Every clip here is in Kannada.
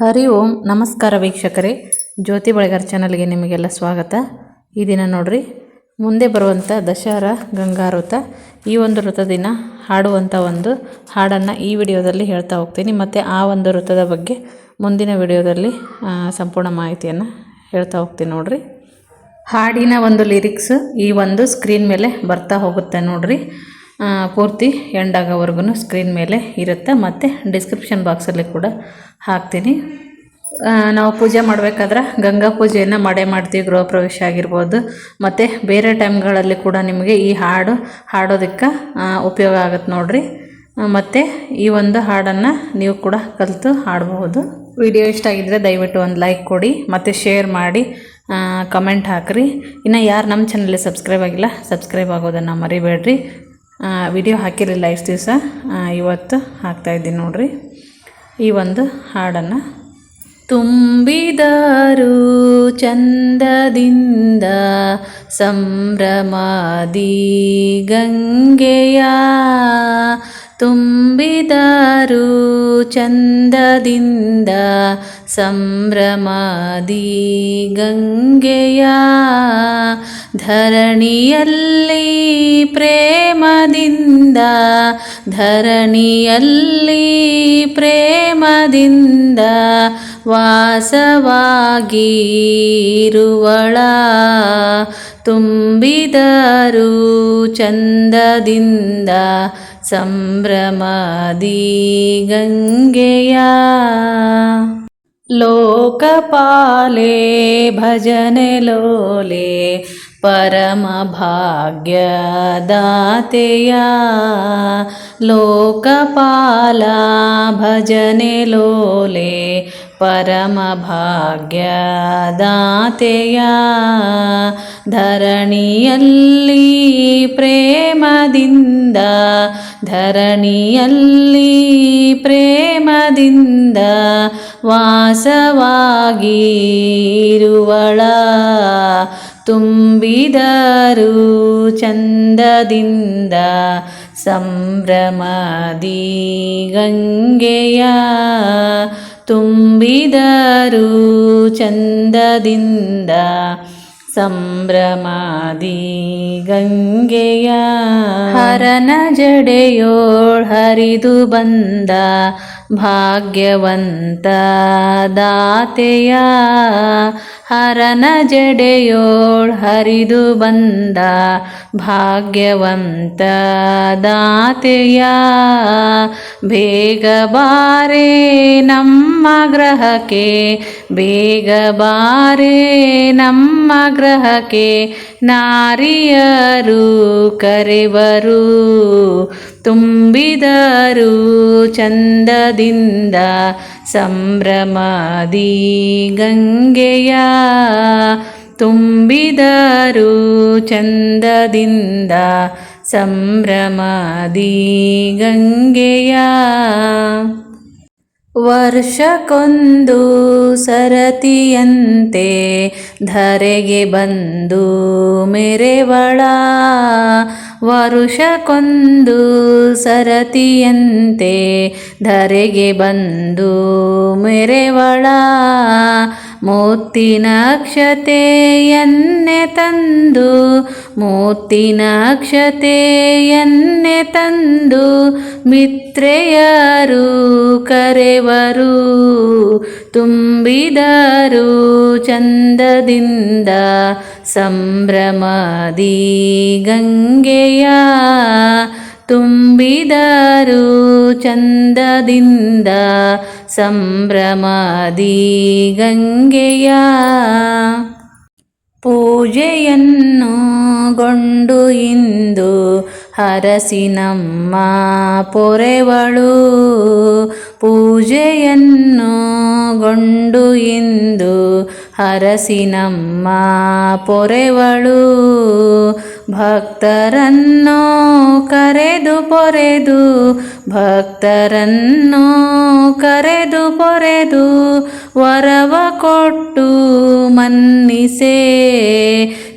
ಹರಿ ಓಂ. ನಮಸ್ಕಾರ ವೀಕ್ಷಕರೇ. ಜ್ಯೋತಿ ಬಳೆಗಾರ್ ಚಾನಲ್ಗೆ ನಿಮಗೆಲ್ಲ ಸ್ವಾಗತ. ಈ ದಿನ ನೋಡ್ರಿ, ಮುಂದೆ ಬರುವಂಥ ದಶಹರಾ ಗಂಗಾ ವೃತ ಈ ಒಂದು ವೃತ ದಿನ ಹಾಡುವಂಥ ಒಂದು ಹಾಡನ್ನು ಈ ವಿಡಿಯೋದಲ್ಲಿ ಹೇಳ್ತಾ ಹೋಗ್ತೀನಿ. ಮತ್ತು ಆ ಒಂದು ವೃತದ ಬಗ್ಗೆ ಮುಂದಿನ ವಿಡಿಯೋದಲ್ಲಿ ಸಂಪೂರ್ಣ ಮಾಹಿತಿಯನ್ನು ಹೇಳ್ತಾ ಹೋಗ್ತೀನಿ ನೋಡ್ರಿ. ಹಾಡಿನ ಒಂದು ಲಿರಿಕ್ಸ್ ಈ ಒಂದು ಸ್ಕ್ರೀನ್ ಮೇಲೆ ಬರ್ತಾ ಹೋಗುತ್ತೆ ನೋಡ್ರಿ. ಪೂರ್ತಿ ಎಂಡ್ ಆಗೋವರೆಗೂ ಸ್ಕ್ರೀನ್ ಮೇಲೆ ಇರುತ್ತೆ. ಮತ್ತು ಡಿಸ್ಕ್ರಿಪ್ಷನ್ ಬಾಕ್ಸಲ್ಲಿ ಕೂಡ ಹಾಕ್ತೀನಿ. ನಾವು ಪೂಜೆ ಮಾಡಬೇಕಾದ್ರೆ ಗಂಗಾ ಪೂಜೆಯನ್ನು ಮಾಡೇ ಮಾಡ್ತೀವಿ. ಗೃಹ ಪ್ರವೇಶ ಆಗಿರ್ಬೋದು. ಮತ್ತು ಬೇರೆ ಟೈಮ್ಗಳಲ್ಲಿ ಕೂಡ ನಿಮಗೆ ಈ ಹಾಡು ಹಾಡೋದಕ್ಕೆ ಉಪಯೋಗ ಆಗುತ್ತೆ ನೋಡಿರಿ. ಮತ್ತು ಈ ಒಂದು ಹಾಡನ್ನು ನೀವು ಕೂಡ ಕಲಿತು ಹಾಡಬಹುದು ವಿಡಿಯೋ ಇಷ್ಟ ಆಗಿದ್ದರೆ ದಯವಿಟ್ಟು ಒಂದು ಲೈಕ್ ಕೊಡಿ. ಮತ್ತು ಶೇರ್ ಮಾಡಿ ಕಮೆಂಟ್ ಹಾಕಿರಿ. ಇನ್ನು ಯಾರು ನಮ್ಮ ಚಾನಲ್ಲಿ ಸಬ್ಸ್ಕ್ರೈಬ್ ಆಗಿಲ್ಲ ಸಬ್ಸ್ಕ್ರೈಬ್ ಆಗೋದನ್ನು ಮರಿಬೇಡ್ರಿ. ವಿಡಿಯೋ ಹಾಕಿರಲಿಲ್ಲ ಇಷ್ಟು ದಿವಸ. ಇವತ್ತು ಹಾಕ್ತಾಯಿದ್ದೀನಿ ನೋಡ್ರಿ. ಈ ಒಂದು ಹಾಡನ್ನು. ತುಂಬಿದಾರು ಚಂದದಿಂದ ಸಂಭ್ರಮಾದಿ ಗಂಗೆಯ. ತುಂಬಿದಾರು ಚಂದದಿಂದ ಸಂಭ್ರಮಾದಿ ಗಂಗೆಯ ಧರಣಿಯಲ್ಲಿ ಪ್ರೇಮದಿಂದ ಧರಣಿಯಲ್ಲಿ ಪ್ರೇಮದಿಂದ ವಾಸವಾಗಿರುವಳ. ತುಂಬಿದರು ಚಂದದಿಂದ ಸಂಭ್ರಮಾದಿ ಗಂಗೆಯ. लोकपाले भजने लोले परमभाग्यदातया लोकपाला भजने लोले परमभाग्यदातया धरणियल्ली प्रेमदिन्द धरणियल्ली प्रेमदिन्द ವಾಸವಾಗಿರುವಳ. ತುಂಬಿದರು ಚಂದದಿಂದ ಸಂಭ್ರಮದಿ ಗಂಗೆಯ. ತುಂಬಿದರು ಚಂದದಿಂದ ಸಂಭ್ರಮಾದಿ ಗಂಗೆಯ. ಹರನ ಜಡೆಯೋಳ್ ಹರಿದು ಬಂದ ಭಾಗ್ಯವಂತ ದಾತೆಯ ಹರನ ಜಡೆಯೋಳ್ ಹರಿದು ಬಂದ ಭಾಗ್ಯವಂತ ದಾತೆಯ ಬೇಗ ಬಾರೆ ನಮ್ಮ ಗ್ರಹಕ್ಕೆ ಬೇಗ ಬಾರೆ ನಮ್ಮ ಗ್ರಹಕ್ಕೆ ನಾರಿಯರು ಕರೆವರು. ತುಂಬಿದರು ಚಂದದಿಂದ ಸಂಭ್ರಮದಿ ಗಂಗೆಯ. ತುಂಬಿದರು ಚಂದದಿಂದ ಸಂಭ್ರಮದಿ ಗಂಗೆಯ. ವರ್ಷಕ್ಕೊಂದು ಸರತಿಯಂತೆ ಧರೆಗೆ ಬಂದು ಮೆರೆವಳ ವರುಷಕ್ಕೊಂದು ಸರತಿಯಂತೆ ಧರೆಗೆ ಬಂದು ಮೆರೆವಳ ಮುತ್ತಿನಕ್ಷತೆಯನ್ನೆ ತಂದು ಮುತ್ತಿನಕ್ಷತೆಯನ್ನೆ ತಂದು ಮಿತ್ರೆಯರು ಕರೆವರು ತುಂಬಿದರು ಚಂದದಿಂದ ಸಂಭ್ರಮದಿ ಗಂಗೆಯ. ತುಂಬಿದರು ಚಂದದಿಂದ ಸಂಭ್ರಮದಿ ಗಂಗೆಯ. ಪೂಜೆಯನ್ನು ಗೊಂಡು ಇಂದು ಹರಸಿ ನಮ್ಮ ಪೊರೆವಳು ಪೂಜೆಯನ್ನು ಗೊಂಡು ಇಂದು ಹರಸಿ ಪೊರೆವಳು ಭಕ್ತರನ್ನು ಕರೆದು ಪೊರೆದು, ಭಕ್ತರನ್ನು ಕರೆದು ಪೊರೆದು, ವರವ ಕೊಟ್ಟು ಮನ್ನಿಸೆ,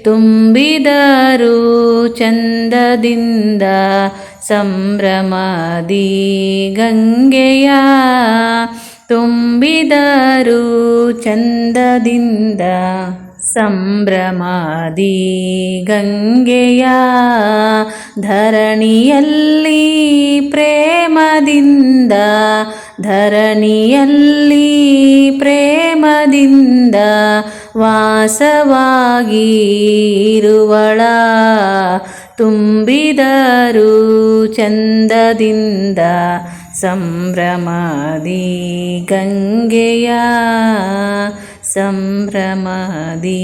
ತುಂಬಿದರು ಚಂದದಿಂದ ಸಂಭ್ರಮದಿ ಗಂಗೆಯ, ತುಂಬಿದರು ಚಂದದಿಂದ ಸಂಭ್ರಮಾದಿ ಗಂಗೆಯ ಧರಣಿಯಲ್ಲಿ ಪ್ರೇಮದಿಂದ ಧರಣಿಯಲ್ಲಿ ಪ್ರೇಮದಿಂದ ವಾಸವಾಗಿ ಇರುವಳ ತುಂಬಿದರು ಚಂದದಿಂದ ಸಂಭ್ರಮಾದಿ ಗಂಗೆಯ ಸಂಭ್ರಮದಿ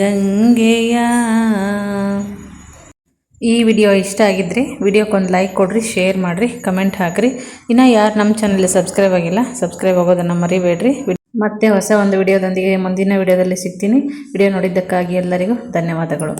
ಗಂಗೆಯ. ಈ ವಿಡಿಯೋ ಇಷ್ಟ ಆಗಿದ್ದರೆ ವಿಡಿಯೋಕ್ಕೊಂದು ಲೈಕ್ ಕೊಡ್ರಿ, ಶೇರ್ ಮಾಡಿರಿ, ಕಮೆಂಟ್ ಹಾಕ್ರಿ. ಇನ್ನು ಯಾರು ನಮ್ಮ ಚಾನಲ್ ಸಬ್ಸ್ಕ್ರೈಬ್ ಆಗಿಲ್ಲ ಸಬ್ಸ್ಕ್ರೈಬ್ ಆಗೋದನ್ನು ಮರಿಬೇಡ್ರಿ. ಮತ್ತೆ ಹೊಸ ಒಂದು ವಿಡಿಯೋದೊಂದಿಗೆ ಮುಂದಿನ ವಿಡಿಯೋದಲ್ಲಿ ಸಿಗ್ತೀನಿ. ವಿಡಿಯೋ ನೋಡಿದ್ದಕ್ಕಾಗಿ ಎಲ್ಲರಿಗೂ ಧನ್ಯವಾದಗಳು.